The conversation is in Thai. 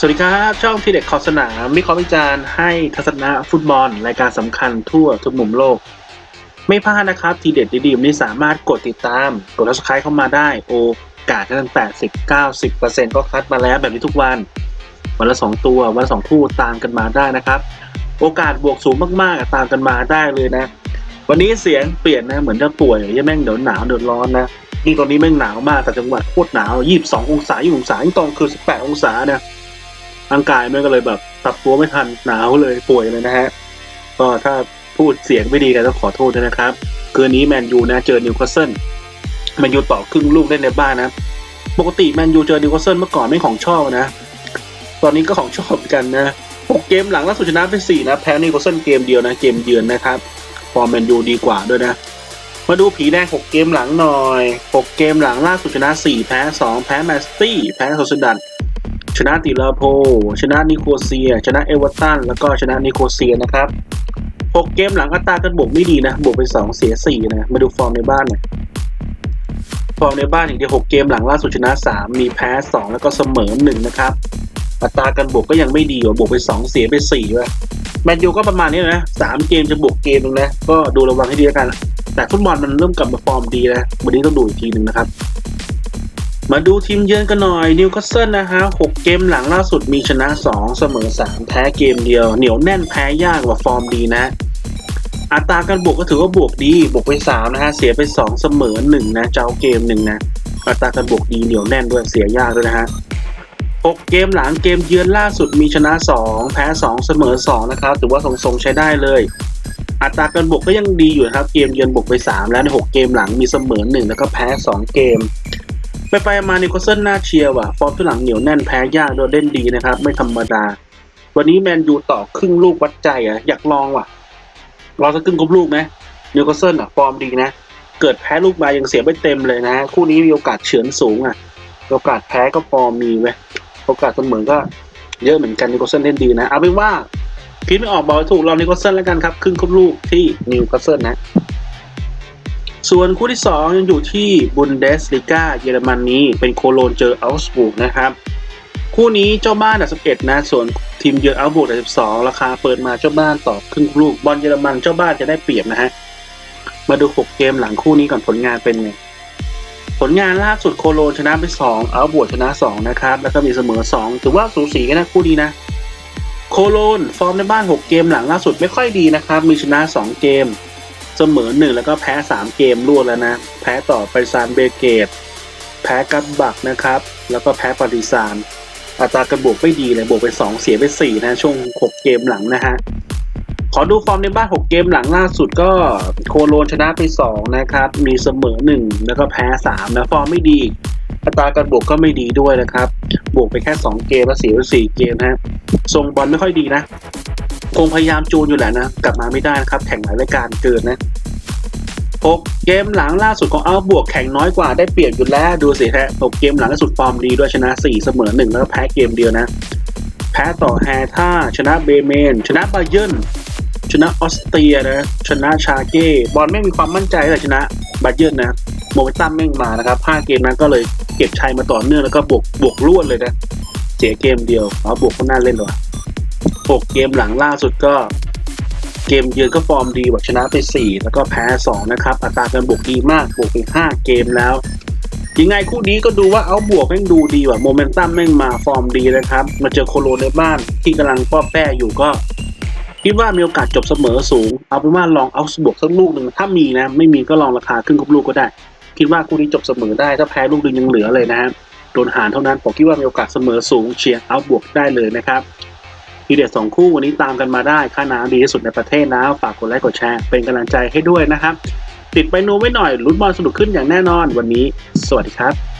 สวัสดีครับ ช่องทีเด็กขอบสนามมีข้อวิจารณ์ให้ทัศนะฟุตบอล รายการสำคัญทั่วทุกมุมโลก ไม่พลาดนะครับ ทีเด็ดดีๆนี้สามารถกดติดตาม กด subscribe เข้ามาได้โอกาสตั้งแต่80 90ก็คัดมาแล้วแบบนี้ทุกวัน วันละ2ตัววันละ2คู่ตามกันมาได้นะครับ โอกาสบวกสูงมากๆตามกันมาได้เลยนะ วันนี้เสียงเปลี่ยนนะเหมือนจะป่วยยังแม่งเดี๋ยวหนาวเดี๋ยวร้อนนะนี่ตอนนี้แม่งหนาวมากแต่จังหวัดโคตรหนาว 22 องศา20องศายิ่งตอนคือ 18 องศาเนี่ยร่างกายแมันก็เลยแบบปรับตัวไม่ทันหนาวเลยป่วยเลยนะฮะก็ถ้าพูดเสียงไม่ดีกันต้องขอโทษด้วยนะครับ คืนนี้แมนยูนะเจอนิวคาสเซิลแมนยูต่อครึ่งลูกได้ในบ้านนะปกติแมนยูเจอนิวคาสเซิลเมื่อก่อนไม่ของชอบนะ ตอนนี้ก็ของชอบกันนะ หกเกมหลังล่าสุดชนะไปสี่นะ แพ้นิวคาสเซิลเกมเดียวนะ เกมเยือนนะครับฟอร์มแมนยูดีกว่าด้วยนะ มาดูผีแดงหกเกมหลังหน่อยหกเกมหลังล่าสุดชนะสี่แพ้สองแพ้แมสตี้ แพ้โซซิดัดชนะติลาโพ ชนะนิโคเซีย ชนะเอเวอร์ตัน แล้วก็ชนะนิโคเซียนะครับหกเกมหลังอัตรากันบวกไม่ดีนะ บวกไปสองเสียสี่นะ มาดูฟอร์มในบ้านหน่อยฟอร์มในบ้านอย่างเดียวหกเกมหลังล่าสุดชนะสามมีแพ้สองแล้วก็เสมอหนึ่งนะครับ อัตรากันบวกก็ยังไม่ดีอยู่บวกไปสองเสียไปสี่ว่ะแมนยูก็ประมาณนี้นะสามเกมจะบวกเกมนึงนะ ก็ดูระวังให้ดีแล้วกัน แต่ฟุตบอลมันเริ่มกลับมาฟอร์มดีนะวันนี้ต้องดูอีกทีหนึ่งนะครับ มาดูทีมเยือนกันหน่อยนิวคาสเซิลนะฮะหกเกมหลังล่าสุดมีชนะ2เสมอ3แพ้เกมเดียว เหนียวแน่นแพ้ยากกว่าฟอร์มดีนะอัตราการบวกก็ถือว่าบวกดี บวกไป3นะฮะ เสียไป2เสมอ1นะ เจ้าเกมหนึ่งนะ อัตราการบวกดีเหนียวแน่นด้วย เสียยากด้วยนะฮะ หกเกมหลังเกมเยือนล่าสุดมีชนะ 2 แพ้ 2 เสมอ 2 นะครับ ถือว่าทรงๆใช้ได้เลย อัตราการบวกก็ยังดีอยู่ครับ เกมเยือนบวกไป 3 แล้วใน 6 เกมหลังมีเสมอ 1 แล้วก็แพ้ 2 เกม ไปไปมานิโคเซิลน่าเชียร์ว่ะ ฟอร์มที่หลังเหนียวแน่นแพ้ยากโดยเล่นดีนะครับ ไม่ธรรมดา วันนี้แมนยูต่อครึ่งลูกวัดใจอะอยากลองว่ะลอสักครึ่งครบลูกไหมนิโคเซิลอะฟอร์มดีนะเกิดแพ้ลูกมายังเสียไปเต็มเลยนะ คู่นี้มีโอกาสเฉือนสูงอะ โอกาสแพ้ก็ฟอร์มมีเว้ย โอกาสเสมอก็เยอะเหมือนกันนิโคลเซิลเล่นดีนะ เอาเป็นว่าคิดไม่ออกบอกถูกลองนิโคลเซิลแล้วกันครับ ครึ่งครบลูกที่นิวคาสเซิลนะ ส่วนคู่ที่ 2 ยังอยู่ที่บุนเดสลิก้าเยอรมนนีเป็นโคโลนเจออัลสบูกนะครับ คู่นี้เจ้าบ้านอันดับ11นะ ส่วนทีมเยือนอัลบูกอันดับ12 ราคาเปิดมาเจ้าบ้านต่อครึ่งลูกบอลเยอรมันเจ้าบ้านจะได้เปรียบนะฮะมาดู 6 เกมหลังคู่นี้ก่อนผลงานเป็นไง ผลงานล่าสุดโคโลนชนะไป2อัลบูกชนะ 2 นะครับ แล้วก็มีเสมอ 2 ถือว่าสูสีกันนะคู่นี้นะ โคโลนฟอร์มในบ้าน 6 เกมหลังล่าสุดไม่ค่อยดีนะครับ มีชนะ 2 เกม เสมอหนึ่งแล้วก็แพ้สามเกมรวดแล้วนะ แพ้ต่อไปซานเบเกต แพ้กัตบักนะครับ แล้วก็แพ้ปาริซาน อัตรากระบวกไม่ดีเลยบวกไปสองเสียไปสี่นะช่วงหกเกมหลังนะฮะ ขอดูฟอร์มในบ้านหกเกมหลังล่าสุดก็โคโลนชนะไปสองนะครับ มีเสมอหนึ่งแล้วก็แพ้สามนะฟอร์มไม่ดีอัตราการบวกก็ไม่ดีด้วยนะครับ บวกไปแค่สองเกมแล้วเสียไปสี่เกมฮะทรงบอลไม่ค่อยดีนะ คงพยายามจูนอยู่แหละนะ กลับมาไม่ได้นะครับ แข่งหลายรายการเกินนะ6เกมหลังล่าสุดของอัลบวกแข่งน้อยกว่าได้เปรียบอยู่แล้วดูสิฮะ6เกมหลังล่าสุดฟอร์มดีด้วยชนะ 4 เสมอ 1 แล้วก็แพ้เกมเดียวนะ แพ้ต่อแฮท่าชนะเบเมน ชนะบาเยิร์น ชนะออสเตรียนะ ชนะชาเก้บอลไม่มีความมั่นใจเลยชนะบาเยิร์นนะโมเมนตัมแม่งมานะครับ5เกมนั้นก็เลยเก็บชัยมาต่อเนื่องแล้วก็บวกบวกรวดเลยนะ เสียเกมเดียวเอ๋อบวกก็น่าเล่นหรอ6เกมหลังล่าสุดก็ เกมเยือนก็ฟอร์มดีแบบชนะไป 4 แล้วก็แพ้ 2 นะครับ อัตราการบวกดีมากบวกไป5เกมแล้วยังไงคู่นี้ก็ดูว่าเอาบวกแม่งดูดีว่ะโมเมนตัมแม่งมาฟอร์มดีนะครับ มาเจอโคโลในบ้านที่กำลังป้อแป้อยู่ก็ คิดว่ามีโอกาสจบเสมอสูง เอาเป็นว่าลองเอาสบวกสักลูกหนึ่งถ้ามีนะ ไม่มีก็ลองราคาครึ่งกับลูกก็ได้ คิดว่าคู่นี้จบเสมอได้ถ้าแพ้ลูกหนึ่งยังเหลือเลยนะโดนหารเท่านั้นผมคิดว่ามีโอกาสเสมอสูงเชียร์เอาบวกได้เลยนะครับทีเด็ดสองคู่วันนี้ตามกันมาได้ค่าน้ำดีที่สุดในประเทศนะฝากกดไลค์กดแชร์เป็นกำลังใจให้ด้วยนะครับ ติดไปนูไว้หน่อยลุ้นบอลสนุกขึ้นอย่างแน่นอนวันนี้ สวัสดีครับ